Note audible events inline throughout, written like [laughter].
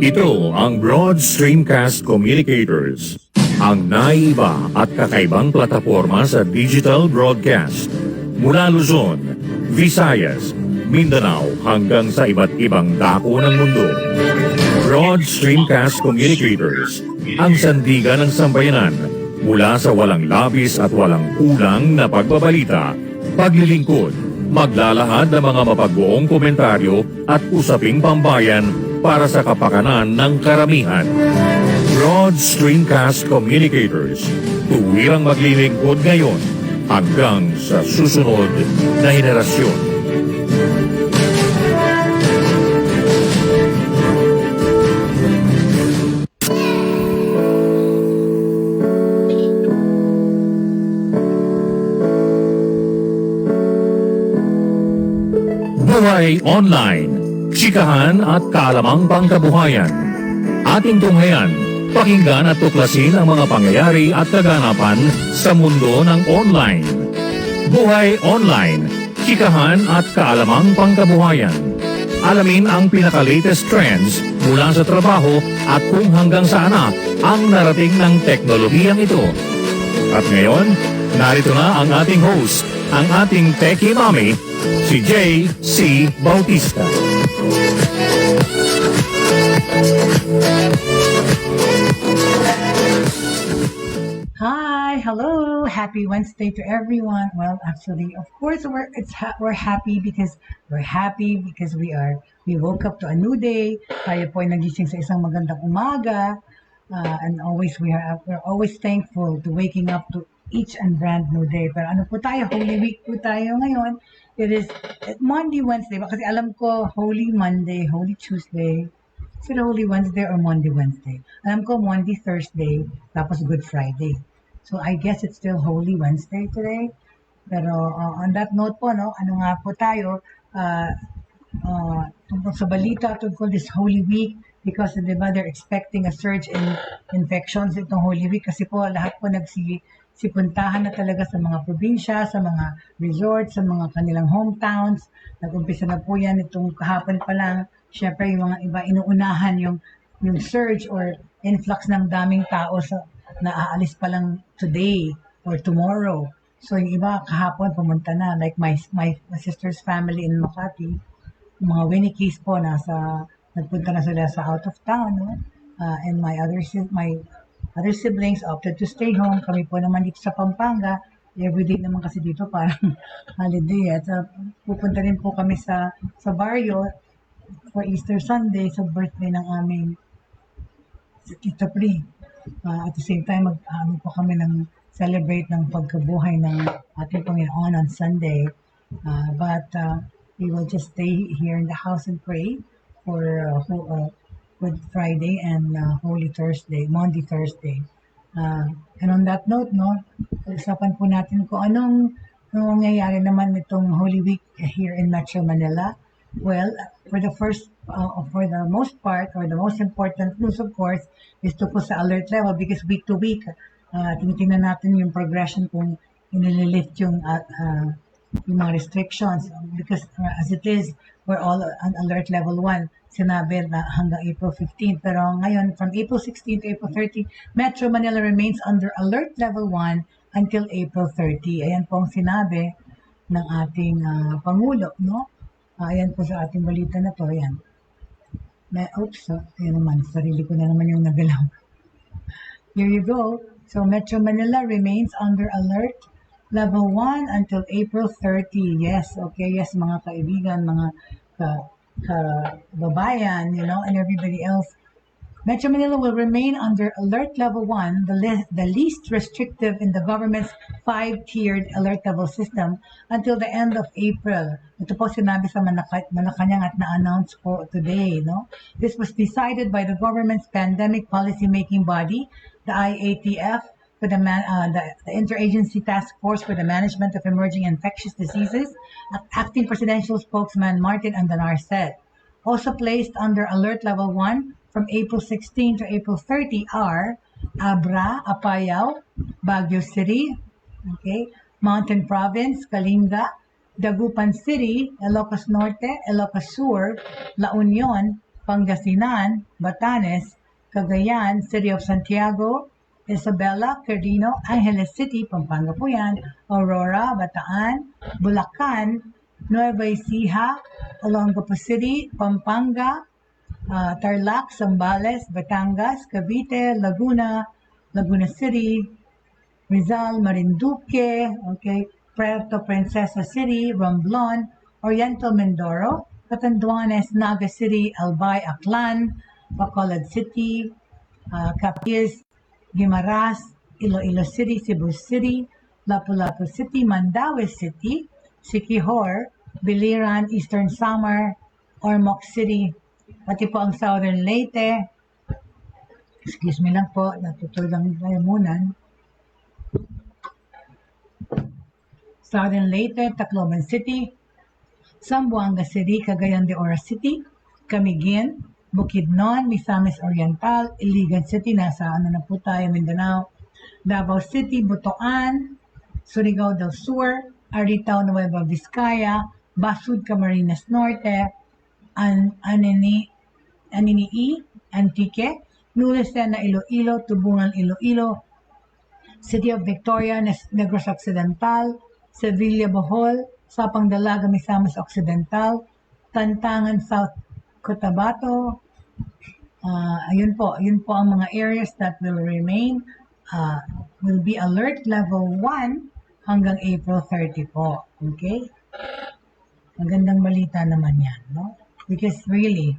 Ito ang Broad Streamcast Communicators, ang naiba at kakaibang plataforma sa digital broadcast. Mula Luzon, Visayas, Mindanao hanggang sa iba't ibang dako ng mundo. Broad Streamcast Communicators, ang sandigan ng sambayanan mula sa walang labis at walang kulang na pagbabalita, paglilingkod, maglalahad ng mga mapagbuong komentaryo at usaping pambayan para sa kapakanan ng karamihan. Broad Streamcast Communicators, tuwirang maglilingkod ngayon hanggang sa susunod na henerasyon. Buhay Online, Chikahan at Kalamang Pangkabuhayan. Ating tunghayan, pakinggan at tuklasin ang mga pangyayari at kaganapan sa mundo ng online. Buhay Online, Chikahan at Kaalamang Pangkabuhayan. Alamin ang pinaka-latest trends mula sa trabaho at kung hanggang saan ang narating ng teknolohiyang ito. At ngayon, narito na ang ating host, ang ating techie mommy, si J.C. Bautista. Hi, hello, happy Wednesday to everyone. Well, actually, of course, we're it's ha- we're happy because we're happy because we are we woke up to a new day. Tayo po ay nagising sa isang magandang umaga, uh, and always we are we're always thankful to waking up to each and brand new day. Pero ano po tayo, Holy Week po tayo ngayon. It is Monday, Wednesday. Kasi alam ko, Holy Monday, Holy Tuesday, Is it Holy Wednesday or Monday, Wednesday? Alam ko Monday, Thursday, tapos Good Friday. So I guess it's still Holy Wednesday today. Pero uh, on that note po, no, ano nga po tayo, uh, uh, tungkol sa balita, tungkol this Holy Week, because di ba they're expecting a surge in infections itong Holy Week kasi po lahat po nagsi sipuntahan na talaga sa mga probinsya, sa mga resorts, sa mga kanilang hometowns. Nag-umpisa na po yan itong kahapon pa lang. Siyempre, yung mga iba, inuunahan yung, yung surge or influx ng daming tao sa, na aalis pa lang today or tomorrow. So, yung iba, kahapon pumunta na. Like my, my, my sister's family in Makati, yung mga Winnikies po, nasa, nagpunta na sila sa out of town. No? Uh, and my other, my other siblings opted to stay home. Kami po naman dito sa Pampanga. Everyday naman kasi dito parang [laughs] holiday. At uh, pupunta rin po kami sa, sa barrio for Easter Sunday sa birthday ng aming si Tita Pri. Uh, at the same time, mag ano po kami ng celebrate ng pagkabuhay ng ating Panginoon on Sunday. Uh, but uh, we will just stay here in the house and pray for uh, ho- uh, Good Friday and uh, Holy Thursday, Monday, Thursday. Uh, and on that note, no, usapan po natin kung anong anong nangyayari naman nitong Holy Week here in Metro Manila. Well, for the first, uh, for the most part, or the most important news, of course, is to po sa alert level because week to week, uh, tinitingnan natin yung progression kung inililift yung, uh, uh, yung mga restrictions. Because uh, as it is, we're all on alert level 1. Sinabi na hanggang April 15. Pero ngayon, from April 16 to April 30, Metro Manila remains under alert level 1 until April 30. Ayan po ang sinabi ng ating uh, Pangulo, no? Ah, ayan po sa ating balita na to, ayan. May, oops, so, ayan naman, sarili ko na naman yung nagalaw. [laughs] Here you go. So Metro Manila remains under alert level 1 until April 30. Yes, okay, yes, mga kaibigan, mga ka, kababayan, you know, and everybody else. Metro Manila will remain under alert level 1, the, le- the least restrictive in the government's five-tiered alert level system until the end of April. Ito po sinabi sa Manaka- Malacanang at na-announce po today. No? This was decided by the government's pandemic policy-making body, the IATF, for the, man, uh, the, the Interagency Task Force for the Management of Emerging Infectious Diseases, acting presidential spokesman Martin Andanar said. Also placed under alert level 1 from April 16 to April 30 are Abra, Apayao, Baguio City, okay, Mountain Province, Kalinga, Dagupan City, Ilocos Norte, Ilocos Sur, La Union, Pangasinan, Batanes, Cagayan, City of Santiago, Isabela, Quirino, Angeles City, Pampanga po yan, Aurora, Bataan, Bulacan, Nueva Ecija, Olongapo City, Pampanga, uh, Tarlac, Zambales, Batangas, Cavite, Laguna, Laguna City, Rizal, Marinduque, okay, Puerto Princesa City, Romblon, Oriental Mindoro, Catanduanes, Naga City, Albay, Aklan, Bacolod City, uh, Capiz, Guimaras, Iloilo City, Cebu City, Lapu-Lapu City, Mandaue City, Siquijor, Biliran, Eastern Samar, Ormoc City, pati po ang Southern Leyte. Excuse me lang po, natutol lang tayo muna. Southern Leyte, Tacloban City, Zamboanga City, Cagayan de Oro City, Camiguin, Bukidnon, Misamis Oriental, Iligan City, nasa ano na po tayo, Mindanao, Davao City, Butuan, Surigao del Sur, Aritao, Nueva Vizcaya, Basud, Camarines Norte, An Anini, Aninii, Antique, Nulicena, Iloilo, Tubungan, Iloilo, City of Victoria, Negros Occidental, Sevilla, Bohol, Sapang Dalaga, Misamis Occidental, Tantangan, South Cotabato. Uh, ayun po, ayun po ang mga areas that will remain, uh, will be alert level 1 hanggang April 30 po. Okay? Magandang balita naman yan, no? Because really,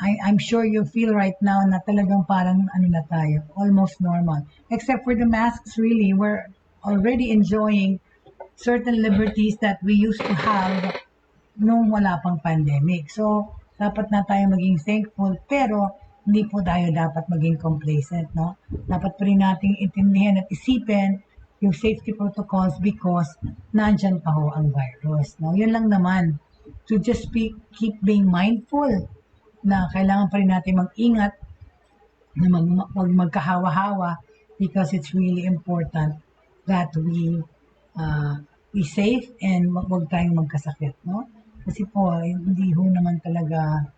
I, I'm sure you feel right now na talagang parang ano na tayo, almost normal. Except for the masks, really, we're already enjoying certain liberties that we used to have nung wala pang pandemic. So, dapat na tayo maging thankful, pero hindi po tayo dapat maging complacent, no? Dapat pa rin nating intindihan at isipin yung safety protocols because nandyan pa ho ang virus, no? Yun lang naman. To just be, keep being mindful na kailangan pa rin natin mag-ingat na mag, mag magkahawa-hawa because it's really important that we uh, be safe and wag tayong magkasakit, no? Kasi po, hindi ho naman talaga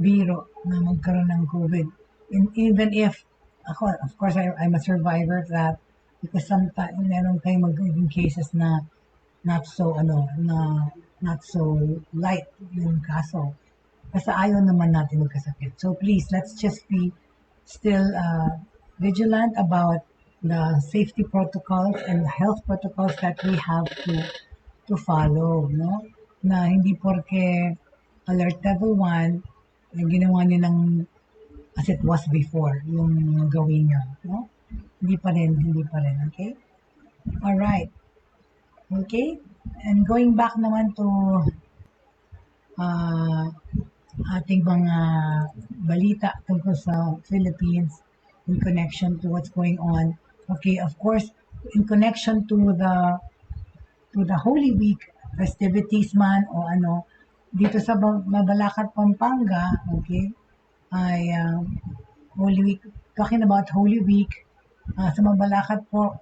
biro na magkaroon ng COVID. And even if, ako, of course, I, I'm a survivor of that because sometimes meron kayong magiging cases na not so, ano, na not so light yung kaso. Kasi ayaw naman natin magkasakit. So please, let's just be still uh, vigilant about the safety protocols and health protocols that we have to to follow, no? Na hindi porke alert level 1, eh, ginawa niyo ng as it was before, yung gawin niyo, no? Hindi pa rin, hindi pa rin, okay? Alright. Okay? And going back naman to uh, ating mga balita tungkol sa Philippines in connection to what's going on. Okay, of course, in connection to the to the Holy Week festivities man o ano, dito sa Ba- Mabalacat, Pampanga, okay, ay uh, Holy Week, talking about Holy Week, uh, sa Mabalacat po,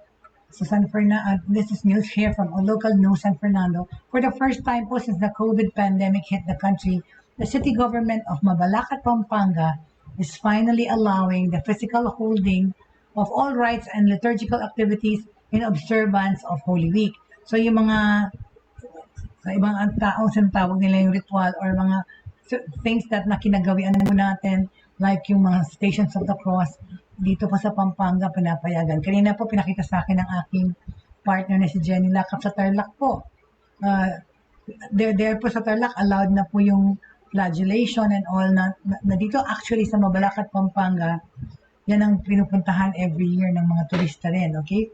sa San Fernando, this is news here from a local news San Fernando. For the first time po since the COVID pandemic hit the country, the city government of Mabalacat, Pampanga is finally allowing the physical holding of all rites and liturgical activities in observance of Holy Week. So yung mga sa ibang ang tao, sinatawag nila yung ritual or mga things that na kinagawian mo natin, like yung mga Stations of the Cross, dito pa sa Pampanga, pinapayagan. Kanina po, pinakita sa akin ng aking partner na si Jenny Lakap sa Tarlac po. Uh, there, there po sa Tarlac, allowed na po yung flagellation and all na, na, na dito actually sa Mabalacat, Pampanga, yan ang pinupuntahan every year ng mga turista rin, okay?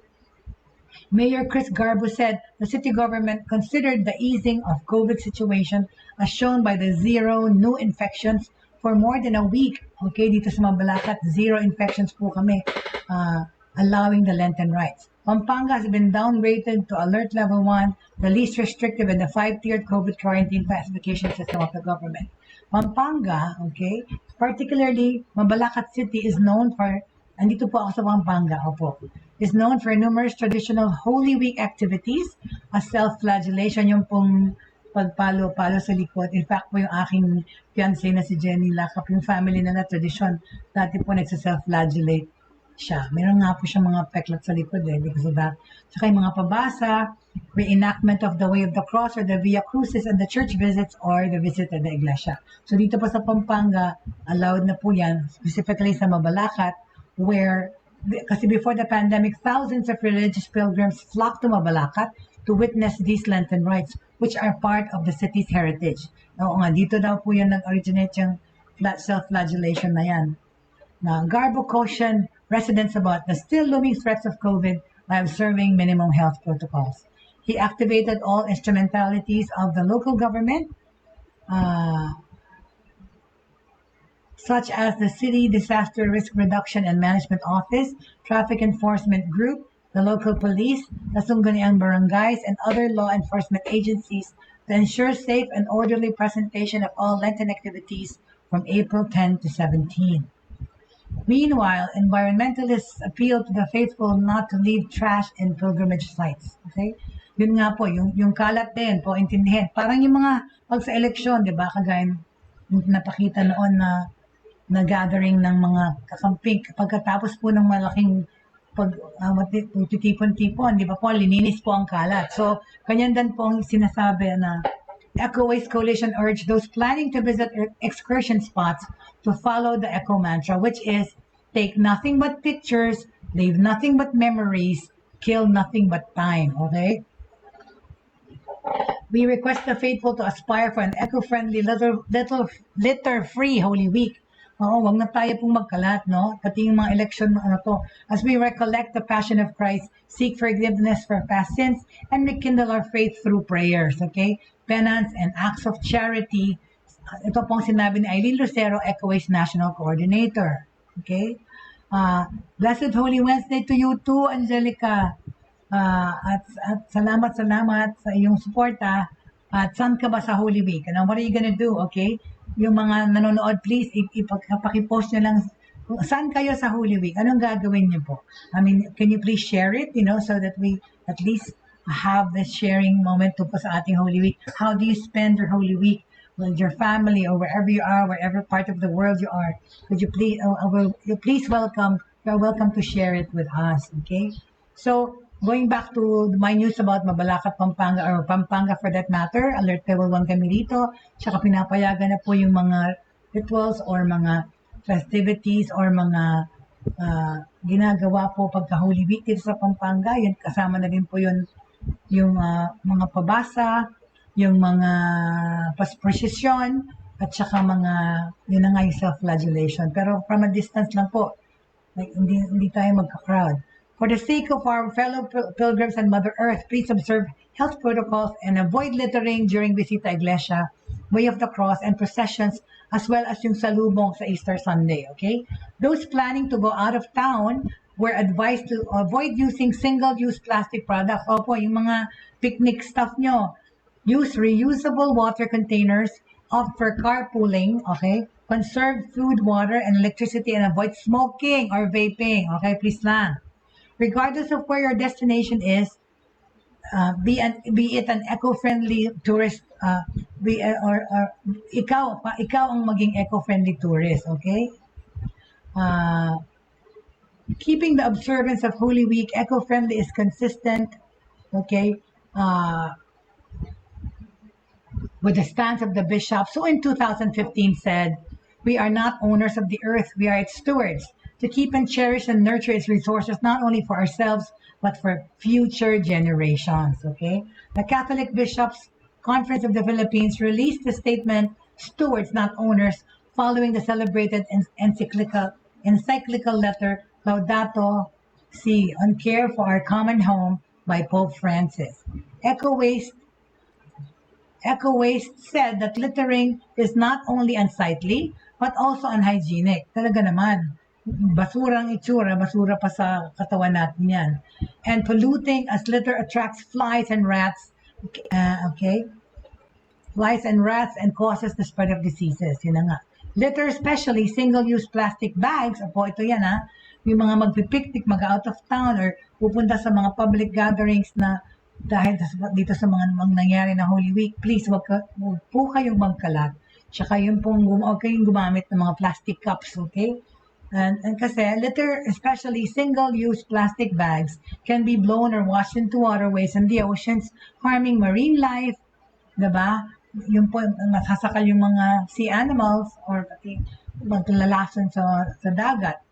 Mayor Chris Garbo said the city government considered the easing of COVID situation as shown by the zero new infections for more than a week. Okay, dito sa Mabalacat, zero infections po kami, uh, allowing the Lenten rites. Pampanga has been downgraded to alert level 1, the least restrictive in the five-tiered COVID quarantine classification system of the government. Pampanga, okay, particularly Mabalacat City is known for andito po ako sa Pampanga, opo, is known for numerous traditional Holy Week activities, a self-flagellation, yung pong pagpalo-palo sa likod. In fact po yung aking fiancé na si Jenny Lakap, yung family na na tradition, dati po nagsa-self-flagellate siya. Meron nga po siya mga peklat sa likod eh, because of that. Tsaka yung mga pabasa, reenactment of the Way of the Cross or the Via Crucis and the church visits or the visit at the iglesia. So dito pa sa Pampanga, allowed na po yan, specifically sa Mabalacat, where, kasi before the pandemic, thousands of religious pilgrims flocked to Mabalacat to witness these Lenten rites, which are part of the city's heritage. Oo nga, dito daw po yan nag-originate yung fla- self-flagellation na yan na Garbo cautioned residents about the still looming threats of COVID by observing minimum health protocols. He activated all instrumentalities of the local government, uh, such as the City Disaster Risk Reduction and Management Office, Traffic Enforcement Group, the local police, the Sungguniang barangays, and other law enforcement agencies to ensure safe and orderly presentation of all Lenten activities from April 10 to 17. Meanwhile, environmentalists appeal to the faithful not to leave trash in pilgrimage sites. Okay? Yun nga po, yung, yung kalat din po, intindihin. Parang yung mga, pag sa eleksyon, di ba, kagaya napakita noon na na gathering ng mga kakamping pagkatapos po ng malaking pag uh, titipon-tipon, di ba po, lininis po ang kalat. So, kanyan din po ang sinasabi na Eco Waste Coalition urged those planning to visit excursion spots to follow the Eco mantra, which is take nothing but pictures, leave nothing but memories, kill nothing but time. Okay? We request the faithful to aspire for an eco-friendly, little, little, litter-free Holy Week. Oo, wag na tayo pong magkalat, no? Pati yung mga election, ano to. As we recollect the passion of Christ, seek forgiveness for past sins, and rekindle our faith through prayers, okay? Penance and acts of charity. Ito pong sinabi ni Eileen Lucero, EcoWaste National Coordinator. Okay? Uh, Blessed Holy Wednesday to you too, Angelica. Uh, at, at salamat, salamat sa iyong suporta. At saan ka ba sa Holy Week? Ano, what are you gonna do? Okay? Yung mga nanonood, please, ipag-post nyo lang saan kayo sa Holy Week? Anong gagawin niyo po? I mean, can you please share it, you know, so that we at least have this sharing moment to po sa ating Holy Week. How do you spend your Holy Week with your family or wherever you are, wherever part of the world you are? Would you please, uh, will you please welcome, you're welcome to share it with us, okay? So, going back to my news about Mabalacat, Pampanga, or Pampanga for that matter, alert level 1 kami dito, tsaka pinapayagan na po yung mga rituals or mga festivities or mga uh, ginagawa po pagka Holy Week dito sa Pampanga, yun kasama na din po yun yung uh, mga pabasa, yung mga prosesyon, at saka mga, yun na nga yung self-flagellation. Pero from a distance lang po, like, hindi, hindi tayo magka-crowd. For the sake of our fellow pilgrims and Mother Earth, please observe health protocols and avoid littering during Visita Iglesia, Way of the Cross, and processions, as well as yung salubong sa Easter Sunday, okay? Those planning to go out of town were advised to avoid using single-use plastic products. Opo, yung mga picnic stuff nyo, use reusable water containers, opt for carpooling, okay? Conserve food, water, and electricity and avoid smoking or vaping, okay? Please lang. Regardless of where your destination is, uh, be an be it an eco-friendly tourist uh, be uh, or, or ikaw pa ikaw ang maging eco-friendly tourist okay? Uh, keeping the observance of Holy Week eco-friendly is consistent, okay, uh, with the stance of the bishops who in 2015 said, we are not owners of the earth, we are its stewards, to keep and cherish and nurture its resources, not only for ourselves, but for future generations, okay? The Catholic Bishops Conference of the Philippines released the statement, stewards, not owners, following the celebrated encyclical, encyclical letter Laudato Si on Care for Our Common Home by Pope Francis. Eco Waste Eco Waste said that littering is not only unsightly, but also unhygienic. Talaga naman. Basurang itsura, basura pa sa katawan natin yan. And polluting as litter attracts flies and rats. Uh, okay? Flies and rats and causes the spread of diseases. Yun na nga. Litter, especially single-use plastic bags, opo, ito yan ha, yung mga magpipiknik, mag out of town or pupunta sa mga public gatherings na dahil dito sa mga, nangyari na Holy Week, please wag, ka, wag po kayong magkalat. Tsaka yun pong huwag kayong gumamit ng mga plastic cups, okay? And, and kasi litter, especially single-use plastic bags, can be blown or washed into waterways and the oceans, harming marine life, diba? Yun po, masasakal yung mga sea animals or pati maglalason sa, sa dagat.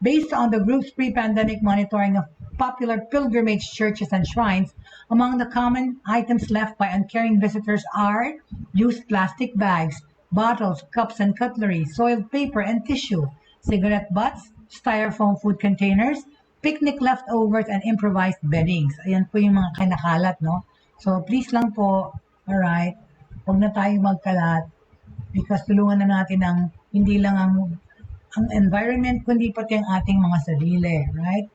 Based on the group's pre-pandemic monitoring of popular pilgrimage churches and shrines, among the common items left by uncaring visitors are used plastic bags, bottles, cups and cutlery, soiled paper and tissue, cigarette butts, styrofoam food containers, picnic leftovers, and improvised beddings. Ayan po yung mga kinakalat, no? So, please lang po, alright, huwag na tayo magkalat because tulungan na natin ang hindi lang ang ang environment kundi pati ang ating mga sarili, right?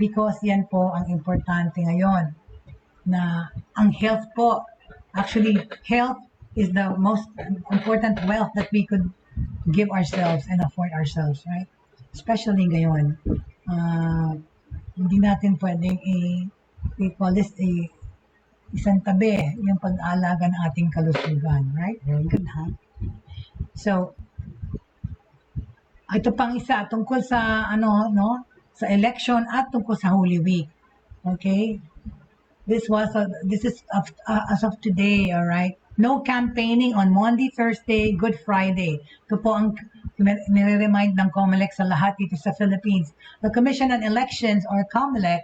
Because yan po ang importante ngayon na ang health po, actually health is the most important wealth that we could give ourselves and afford ourselves, right? Especially ngayon. ah, hindi natin pwedeng i, we call this a isang tabi yung pag-aalaga ng ating kalusugan, right? Very good, ha? So, ito pang isa tungkol sa ano no sa election at tungkol sa Holy Week. Okay? This was a, this is of, uh, as of today, all right? No campaigning on Monday, Thursday, Good Friday. Ito po ang nire-remind ng COMELEC sa lahat dito sa Philippines. The Commission on Elections or COMELEC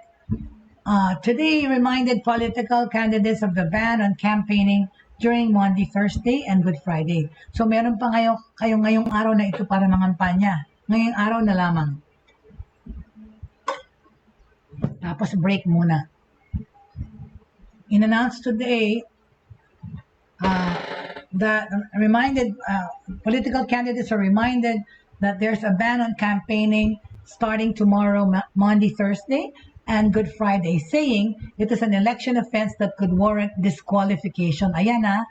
uh, today reminded political candidates of the ban on campaigning during Monday, Thursday, and Good Friday. So meron pa ngayon, kayo ngayong araw na ito para mangampanya. Ngayong araw na lamang. Tapos break muna. In-announce today uh, that reminded uh, political candidates are reminded that there's a ban on campaigning starting tomorrow, Monday, Thursday, and Good Friday, saying it is an election offense that could warrant disqualification. Ayan ah,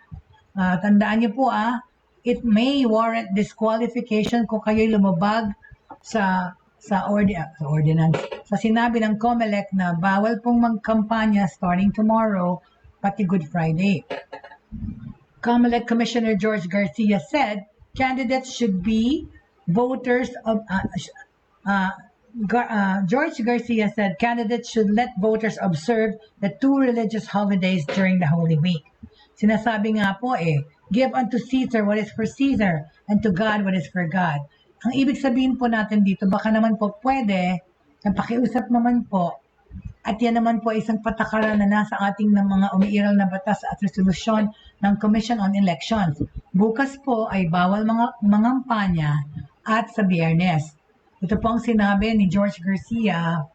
Ah, tandaan niyo po ah, it may warrant disqualification kung kayo'y lumabag sa sa, ordi ah, sa ordinance. Sa sinabi ng COMELEC na bawal pong magkampanya starting tomorrow, pati Good Friday. COMELEC Commissioner George Garcia said candidates should be voters of uh, uh, Gar- uh, George Garcia said candidates should let voters observe the two religious holidays during the Holy Week. Sinasabi nga po eh, give unto Caesar what is for Caesar and to God what is for God. Ang ibig sabihin po natin dito, baka naman po pwede, na pakiusap naman po, at yan naman po isang patakaran na nasa ating ng mga umiiral na batas at resolusyon ng Commission on Elections. Bukas po ay bawal mga mangampanya at sa biyernes. Ito po ang sinabi ni George Garcia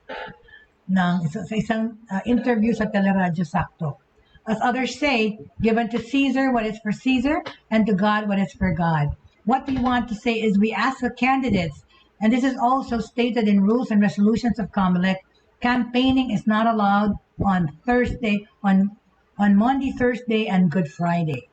ng sa isang uh, interview sa Teleradyo Sakto. As others say, given to Caesar what is for Caesar, and to God what is for God. What we want to say is we ask the candidates, and this is also stated in rules and resolutions of COMELEC, campaigning is not allowed on Thursday, on on Monday, Thursday, and Good Friday.